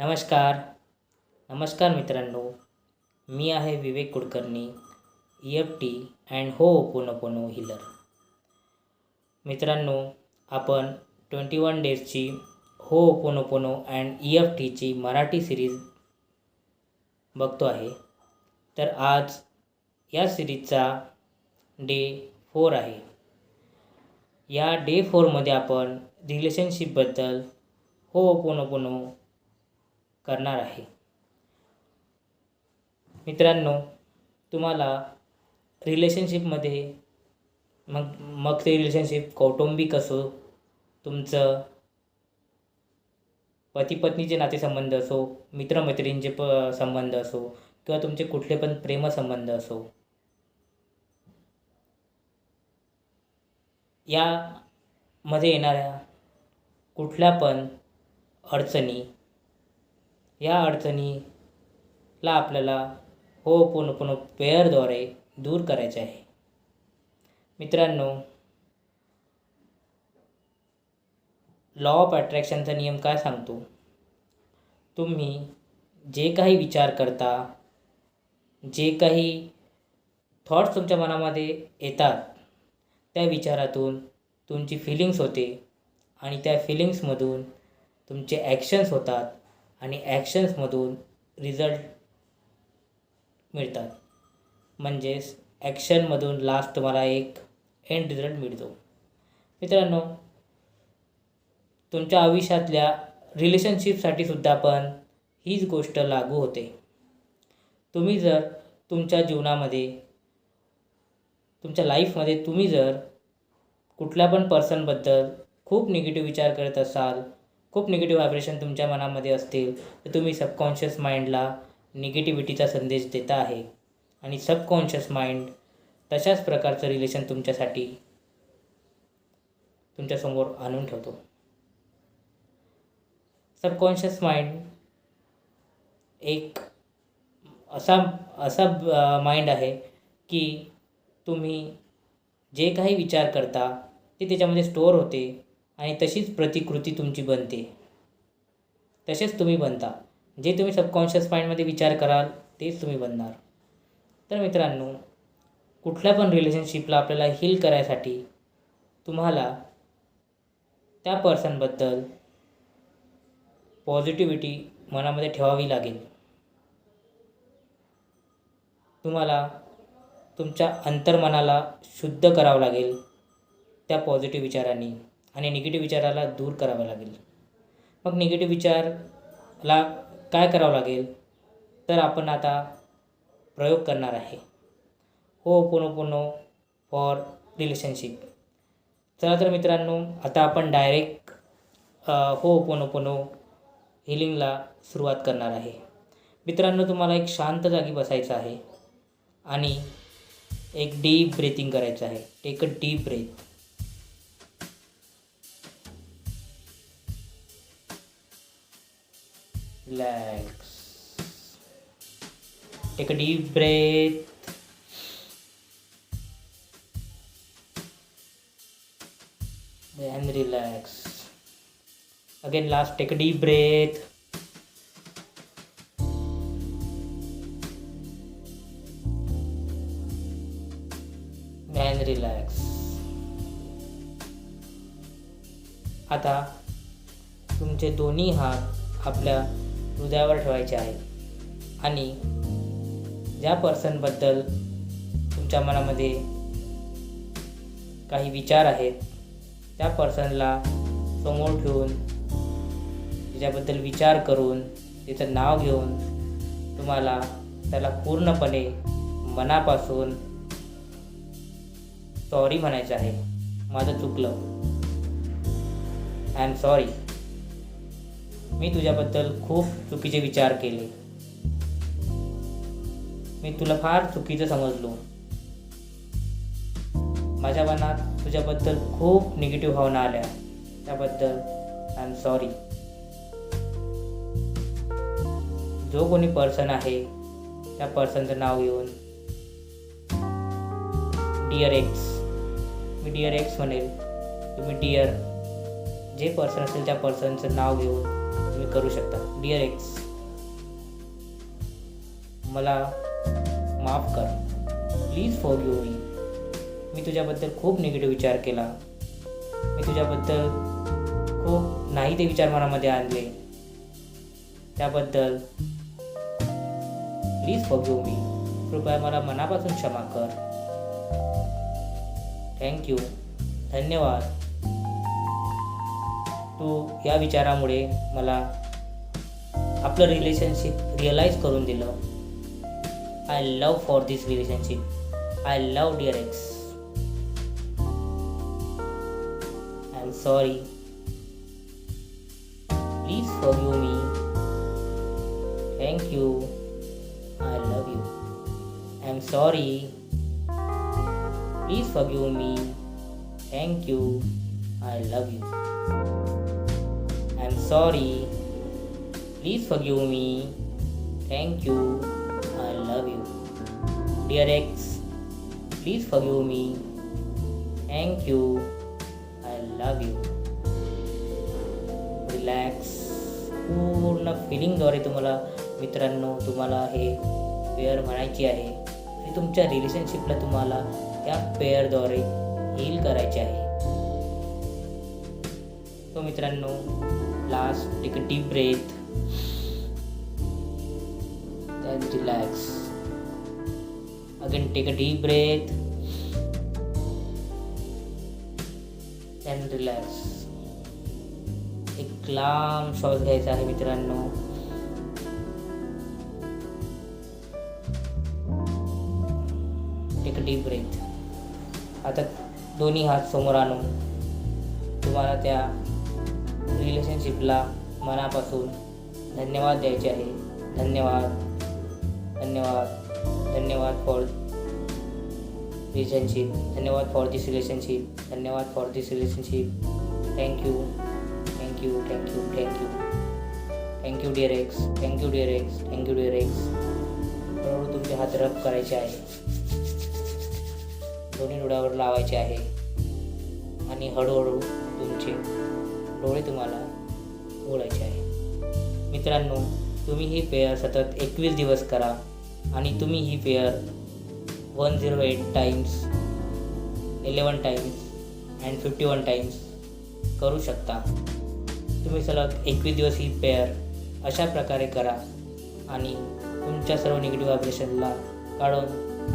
नमस्कार. नमस्कार मित्रांनो. मी आहे Vivek Kulkarni E F T and Ho'oponopono healer मित्रांनो आपण ट्वेंटी वन डेजची Ho'oponopono and E F टीची मराठी सिरीज बघतो आहे. तर आज या सिरीजचा डे फोर आहे. या डे फोरमध्ये आपण रिलेशनशिपबद्दल हो पोनो पोनो करणार आहे. मित्रांनो तुम्हाला रिलेशनशिपमध्ये मग मग ते रिलेशनशिप कौटुंबिक असो तुमचं पतीपत्नीचे नातेसंबंध असो मित्रमैत्रिणींचे प संबंध असो किंवा तुमचे कुठले पण प्रेमसंबंध असो यामध्ये येणाऱ्या कुठल्या पण अडचणी या अडचणीला आपल्याला हो पूर्ण पुन्हा पेअरद्वारे दूर करायचे आहे. मित्रांनो लॉ ऑफ अट्रॅक्शनचा नियम काय सांगतो? तुम्ही जे काही विचार करता जे काही थॉट्स तुमच्या मनामध्ये येतात त्या विचारातून तुमची फिलिंग्स होते आणि त्या फिलिंग्समधून तुमचे ॲक्शन्स होतात. आणि ॲक्शन्समधून रिझल्ट मिळतात. म्हणजेच ॲक्शनमधून लास्ट तुम्हाला एक एंड रिझल्ट मिळतो. मित्रांनो तुमच्या आयुष्यातल्या रिलेशनशिपसाठी सुद्धा पण हीच गोष्ट लागू होते. तुम्ही जर तुमच्या जीवनामध्ये तुमच्या लाईफमध्ये तुम्ही जर कुठल्या पण पर्सनबद्दल खूप निगेटिव्ह विचार करत असाल खूप निगेटिव्ह व्हायब्रेशन तुमच्या मनामध्ये असतील. तर तुम्ही सबकॉन्शियस माइंडला निगेटिव्हिटीचा संदेश देता आहे. आणि सबकॉन्शियस माइंड तशाच प्रकारचं रिलेशन तुमच्यासाठी तुमच्यासमोर आणून ठेवतो. सबकॉन्शियस माइंड एक असा असा माइंड आहे की तुम्ही जे काही विचार करता ते त्याच्यामध्ये स्टोअर होते. आणि तशीच प्रतिकृती तुमची बनते. तसेच तुम्ही बनता. जे तुम्ही सबकॉन्शियस माइंडमध्ये विचार कराल तेच तुम्ही बनणार. तर मित्रांनो कुठल्या पण रिलेशनशिपला आपल्याला हील करायसाठी तुम्हाला त्या पर्सनबद्दल पॉझिटिव्हिटी मनामध्ये ठेवावी लागेल. तुम्हाला तुमच्या अंतर्मनाला शुद्ध करावं लागेल त्या पॉझिटिव्ह विचारांनी. आणि निगेटिव्ह विचाराला दूर करावं लागेल. मग निगेटिव्ह विचारला काय करावं लागेल? तर आपण आता प्रयोग करणार आहे. हो पुनो पुनो फॉर रिलेशनशिप चला तर मित्रांनो आता आपण डायरेक्ट हो पुनो पुनो हिलिंगला सुरुवात करणार आहे. मित्रांनो तुम्हाला एक शांत जागी बसायचं आहे. आणि एक डीप ब्रेथिंग करायचं आहे. Take a deep breath relax. Take a deep breath. Then relax. Again, last, take a deep breath. And relax. आता तुमचे दोन्ही हात आपल्या हृदयावर ठेवायचे आहे. आणि ज्या पर्सनबद्दल तुमच्या मनामध्ये काही विचार आहेत त्या पर्सनला समोर ठेवून त्याच्याबद्दल विचार करून त्याचं नाव घेऊन तुम्हाला त्याला पूर्णपणे मनापासून सॉरी म्हणायचं आहे. माझं चुकलं. आय एम सॉरी मी तुझ्याबद्दल खूप चुकीचे विचार केले. मी तुला फार चुकीचं समजलो. माझ्या मनात तुझ्याबद्दल खूप निगेटिव्ह भावना आल्या. त्याबद्दल आय एम सॉरी जो कोणी पर्सन आहे त्या पर्सनचं नाव घेऊन डिअर एक्स मी डिअर एक्स म्हणेल. तुम्ही डिअर जे पर्सन असेल त्या पर्सनचं नाव घेऊन तुम्ही करू शकता. डिअर एक्स मला माफ कर. प्लीज फॉर यू मी मी तुझ्याबद्दल खूप निगेटिव्ह विचार केला. मी तुझ्याबद्दल खूप नाही ते विचार मनामध्ये आणले. त्याबद्दल प्लीज फॉरगिव्ह मी कृपया मला मनापासून क्षमा कर. थँक्यू धन्यवाद. तू या विचारामुळे मला आपलं रिलेशनशिप रिअलाईज करून दिलं. I love for this relationship I love dear ex I am sorry please forgive me thank you I love you I am sorry please forgive me thank you I love you sorry please forgive me thank you I love you dear ex please forgive me thank you I love you relax पूर्ण फिलिंगद्वारे तुम्हाला मित्रांनो तुम्हाला हे pair म्हणायची आहे. आणि तुमच्या रिलेशनशिपला तुम्हाला त्या पेअरद्वारे हील करायचे आहे. तो मित्रांनो last take a deep breath then relax. Again take a deep breath then relax. एक लांब श्वास घ्यायचा आहे मित्रांनो. टेक डीप ब्रेथ आता दोन्ही हात समोर आणून तुम्हाला त्या रिलेशनशिपला मनापासून धन्यवाद द्यायचे आहे. धन्यवाद. धन्यवाद. धन्यवाद फॉर रिलेशनशिप धन्यवाद फॉर दिस रिलेशनशिप धन्यवाद for this relationship thank you thank you thank you thank you thank you dear ex thank you dear ex thank you dear ex हळूहळू तुमचे हात रब करायचे आहे. दोन्ही डोळ्यावर लावायचे आहे. आणि हळूहळू तुमचे डोळे तुम्हाला उघडायचे आहे. मित्रांनो तुम्ही ही पेअर सतत एकवीस दिवस करा आणि तुम्ही ही pair one zero eight times eleven times and fifty one times करू शकता. तुम्ही सलग एकवीस दिवस ही पेअर अशा प्रकारे करा आणि तुमच्या सर्व निगेटिव्ह व्हायब्रेशनला काढून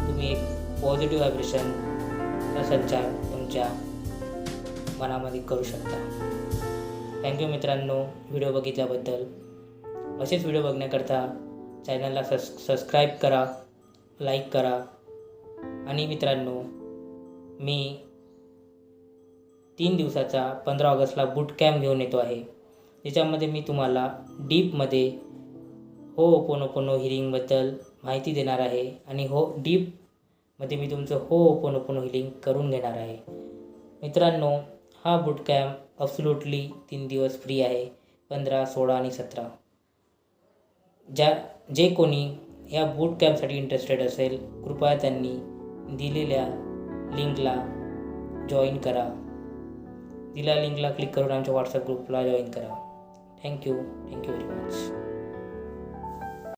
तुम्ही एक पॉझिटिव्ह व्हायब्रेशनचा संचार तुमच्या मनामध्ये करू शकता. थँक्यू मित्रांनो व्हिडिओ बघितल्याबद्दल. असेच व्हिडिओ बघण्याकरता चॅनलला सस सबस्क्राईब करा लाईक करा. आणि मित्रांनो मी तीन दिवसाचा पंधरा ऑगस्टला बूट कॅम्प घेऊन येतो आहे. त्याच्यामध्ये मी तुम्हाला डीपमध्ये हो ओपोनोपोनो हिलिंगबद्दल माहिती देणार आहे. आणि हो डीपमध्ये मी तुमचं हो ओपोनोपोनो हिलिंग करून घेणार आहे. मित्रांनो हा बूट कॅम्प अब्सोल्युटली तीन दिवस फ्री आहे पंधरा सोळा आणि सतरा. ज्या जे कोणी या बूट कॅम्पसाठी इंटरेस्टेड असेल कृपया त्यांनी दिलेल्या लिंकला जॉईन करा. दिल्या लिंकला क्लिक करून आमच्या व्हॉट्सअप ग्रुपला जॉईन करा. Thank you thank you very much